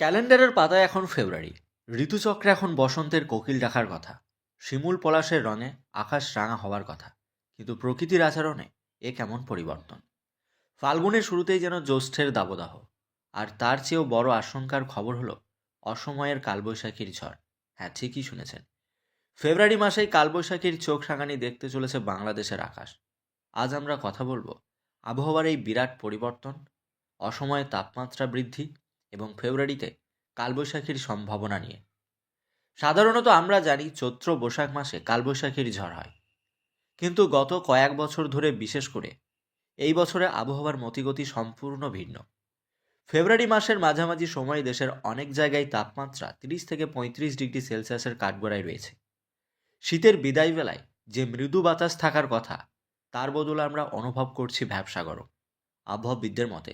ক্যালেন্ডারের পাতায় এখন ফেব্রুয়ারি। ঋতুচক্রে এখন বসন্তের কোকিল ডাকার কথা। শিমুল পলাশের রঙে আকাশ রাঙা হওয়ার কথা। কিন্তু প্রকৃতির আচরণে এ কেমন পরিবর্তন? ফাল্গুনের শুরুতেই যেন জ্যৈষ্ঠের দাবদাহ। আর তার চেয়েও বড় আশঙ্কার খবর হলো অসময়ের কালবৈশাখীর ঝড়। হ্যাঁ ঠিকই শুনেছেন। ফেব্রুয়ারি মাসেই কালবৈশাখীর চোখ রাঙানি দেখতে চলেছে বাংলাদেশের আকাশ। আজ আমরা কথা বলব আবহাওয়ার এই বিরাট পরিবর্তন, অসময়ে তাপমাত্রা বৃদ্ধি এবং ফেব্রুয়ারিতে কালবৈশাখীর সম্ভাবনা নিয়ে। সাধারণত আমরা জানি চৈত্র বৈশাখ মাসে কালবৈশাখীর ঝড় হয়। কিন্তু গত কয়েক বছর ধরে বিশেষ করে এই বছরে আবহাওয়ার মতিগতি সম্পূর্ণ ভিন্ন। ফেব্রুয়ারি মাসের মাঝামাঝি সময়ে দেশের অনেক জায়গায় তাপমাত্রা তিরিশ থেকে পঁয়ত্রিশ ডিগ্রি সেলসিয়াসের কাঠগড়ায় রয়েছে। শীতের বিদায় বেলায় যে মৃদু বাতাস থাকার কথা, তার বদলে আমরা অনুভব করছি ভ্যাবসা গরম আবহাওয়াবিদদের মতে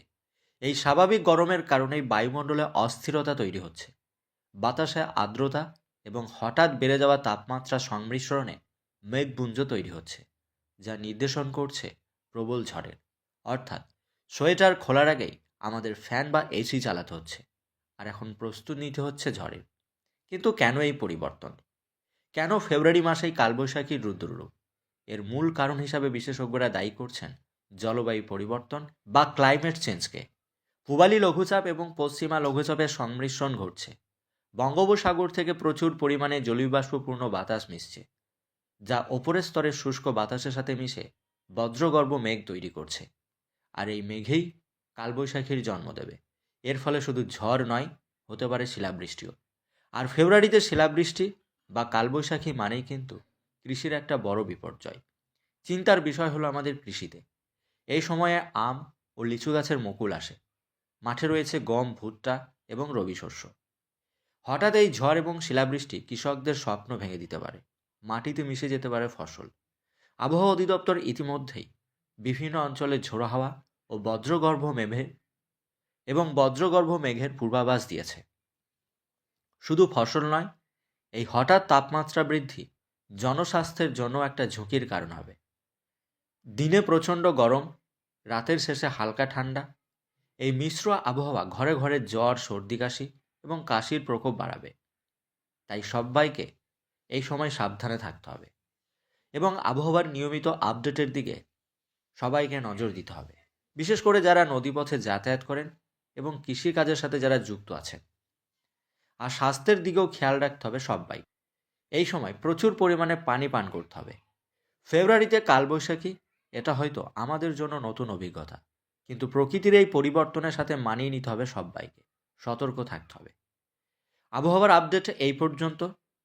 এই স্বাভাবিক গরমের কারণেই বায়ুমণ্ডলে অস্থিরতা তৈরি হচ্ছে। বাতাসে আর্দ্রতা এবং হঠাৎ বেড়ে যাওয়া তাপমাত্রা সংমিশ্রণে মেঘপুঞ্জ তৈরি হচ্ছে, যা নির্দেশন করছে প্রবল ঝড়ের। অর্থাৎ, সোয়েটার খোলার আগেই আমাদের ফ্যান বা এসি চালাতে হচ্ছে, আর এখন প্রস্তুত নিতে হচ্ছে ঝড়ের। কিন্তু কেন এই পরিবর্তন? কেন ফেব্রুয়ারি মাসেই কালবৈশাখীর রুদ্ররূপ? এর মূল কারণ হিসাবে বিশেষজ্ঞরা দায়ী করছেন জলবায়ু পরিবর্তন বা ক্লাইমেট চেঞ্জকে পূবালি লঘুচাপ এবং পশ্চিমা লঘুচাপের সংমিশ্রণ ঘটছে। বঙ্গোপসাগর থেকে প্রচুর পরিমাণে জলীয়বাষ্পপূর্ণ বাতাস মিশছে, যা ওপরের স্তরের শুষ্ক বাতাসের সাথে মিশে বজ্রগর্ভ মেঘ তৈরি করছে। আর এই মেঘেই কালবৈশাখীর জন্ম দেবে। এর ফলে শুধু ঝড় নয়, হতে পারে শিলাবৃষ্টিও। আর ফেব্রুয়ারিতে শিলাবৃষ্টি বা কালবৈশাখী মানেই কিন্তু কৃষির একটা বড় বিপর্যয়। চিন্তার বিষয় হলো আমাদের কৃষিতে। এই সময়ে আম ও লিচু গাছের মুকুল আসে। মাঠে রয়েছে গম, ভুট্টা এবং রবি শস্য। হঠাৎ এই ঝড় এবং শিলাবৃষ্টি কৃষকদের স্বপ্ন ভেঙে দিতে পারে। মাটিতে মিশে যেতে পারে ফসল। আবহাওয়া অধিদপ্তর ইতিমধ্যেই বিভিন্ন অঞ্চলে ঝোড়ো হাওয়া ও বজ্রগর্ভ মেঘে এবং বজ্রগর্ভ মেঘের পূর্বাভাস দিয়েছে। শুধু ফসল নয়, এই হঠাৎ তাপমাত্রা বৃদ্ধি জনস্বাস্থ্যের জন্য একটা ঝুঁকির কারণ হবে। দিনে প্রচণ্ড গরম, রাতের শেষে হালকা ঠান্ডা এই মিশ্র আবহাওয়া ঘরে ঘরে জ্বর, সর্দি কাশি এবং কাশির প্রকোপ বাড়াবে। তাই সবাইকে এই সময় সাবধানে থাকতে হবে এবং আবহাওয়ার নিয়মিত আপডেটের দিকে সবাইকে নজর দিতে হবে। বিশেষ করে যারা নদীপথে যাতায়াত করেন এবং কৃষিকাজের সাথে যারা যুক্ত আছেন। আর স্বাস্থ্যের দিকেও খেয়াল রাখতে হবে সবাই। এই সময় প্রচুর পরিমাণে পানি পান করতে হবে। ফেব্রুয়ারিতে কালবৈশাখী, এটা হয়তো আমাদের জন্য নতুন অভিজ্ঞতা। কিন্তু প্রকৃতির এই পরিবর্তনের সাথে মানিয়ে নিতে হবে সবাইকে সতর্ক থাকতে হবে। আবহাওয়ার আপডেট এই পর্যন্ত।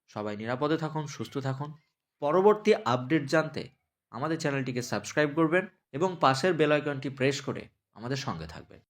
সবাই নিরাপদে থাকুন, সুস্থ থাকুন। পরবর্তী আপডেট জানতে আমাদের চ্যানেলটিকে সাবস্ক্রাইব করবেন এবং পাশের বেলাইকনটি প্রেস করে আমাদের সঙ্গে থাকবেন।